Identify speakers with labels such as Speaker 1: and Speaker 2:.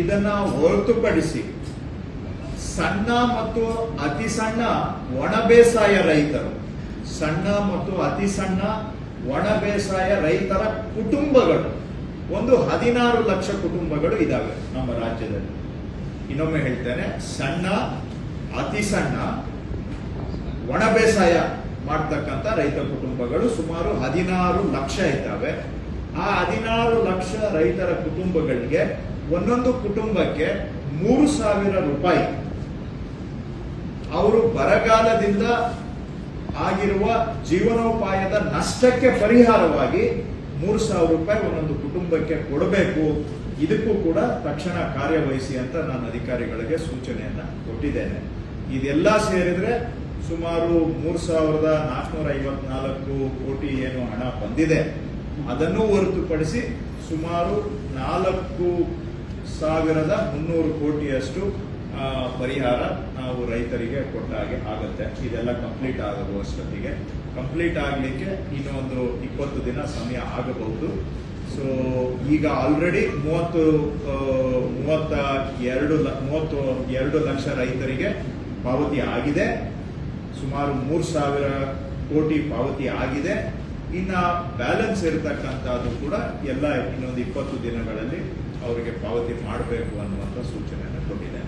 Speaker 1: ಇದನ್ನ ಹೊರತುಪಡಿಸಿ ಸಣ್ಣ ಮತ್ತು ಅತಿ ಸಣ್ಣ ಒಣ ಬೇಸಾಯ ರೈತರು, ಸಣ್ಣ ಮತ್ತು ಅತಿ ಸಣ್ಣ ಒಣ ಬೇಸಾಯ ರೈತರ ಕುಟುಂಬಗಳು, ಒಂದು ಹದಿನಾರು ಲಕ್ಷ ಕುಟುಂಬಗಳು ಇದಾವೆ ನಮ್ಮ ರಾಜ್ಯದಲ್ಲಿ. ಇನ್ನೊಮ್ಮೆ ಹೇಳ್ತೇನೆ, ಸಣ್ಣ, ಅತಿ ಸಣ್ಣ ಒಣ ಬೇಸಾಯ ಮಾಡ್ತಕ್ಕಂಥ ರೈತ ಕುಟುಂಬಗಳು ಸುಮಾರು ಹದಿನಾರು ಲಕ್ಷ ಇದ್ದಾವೆ. ಆ ಹದಿನಾರು ಲಕ್ಷ ರೈತರ ಕುಟುಂಬಗಳಿಗೆ ಒಂದೊಂದು ಕುಟುಂಬಕ್ಕೆ ಮೂರು ಸಾವಿರ ರೂಪಾಯಿ. ಅವರು ಬರಗಾಲದಿಂದ ಆಗಿರುವ ಜೀವನೋಪಾಯದ ನಷ್ಟಕ್ಕೆ ಪರಿಹಾರವಾಗಿ ಮೂರು ಸಾವಿರ ರೂಪಾಯಿ ಒಂದೊಂದು ಕುಟುಂಬಕ್ಕೆ ಕೊಡಬೇಕು. ಇದಕ್ಕೂ ಕೂಡ ತಕ್ಷಣ ಕಾರ್ಯವಹಿಸಿ ಅಂತ ನಾನು ಅಧಿಕಾರಿಗಳಿಗೆ ಸೂಚನೆಯನ್ನ ಕೊಟ್ಟಿದ್ದೇನೆ. ಇದೆಲ್ಲ ಸೇರಿದ್ರೆ ಸುಮಾರು ಮೂರು ಸಾವಿರದ ನಾಲ್ಕುನೂರ ಐವತ್ನಾಲ್ಕು ಕೋಟಿ ಏನು ಹಣ ಬಂದಿದೆ. ಅದನ್ನು ಹೊರತುಪಡಿಸಿ ಸುಮಾರು ನಾಲ್ಕು ಸಾವಿರದ ಮುನ್ನೂರು ಕೋಟಿಯಷ್ಟು ಪರಿಹಾರ ನಾವು ರೈತರಿಗೆ ಕೊಟ್ಟ ಹಾಗೆ ಆಗುತ್ತೆ. ಇದೆಲ್ಲ ಕಂಪ್ಲೀಟ್ ಆಗುವಷ್ಟೊತ್ತಿಗೆ ಕಂಪ್ಲೀಟ್ ಆಗಲಿಕ್ಕೆ ಇನ್ನೊಂದು ಇಪ್ಪತ್ತು ದಿನ ಸಮಯ ಆಗಬಹುದು. ಸೊ ಈಗ ಆಲ್ರೆಡಿ ಮೂವತ್ತು ಮೂವತ್ತ ಎರಡು ಮೂವತ್ತು ಎರಡು ಲಕ್ಷ ರೈತರಿಗೆ ಪಾವತಿ ಆಗಿದೆ. ಸುಮಾರು ಮೂರು ಸಾವಿರ ಕೋಟಿ ಪಾವತಿ ಆಗಿದೆ. ಇನ್ನ ಬ್ಯಾಲೆನ್ಸ್ ಇರತಕ್ಕಂಥದ್ದು ಕೂಡ ಎಲ್ಲ ಇನ್ನೊಂದು ಇಪ್ಪತ್ತು ದಿನಗಳಲ್ಲಿ ಅವರಿಗೆ ಪಾವತಿ ಮಾಡಬೇಕು ಅನ್ನುವಂಥ ಸೂಚನೆಯನ್ನು ಕೊಟ್ಟಿದೆ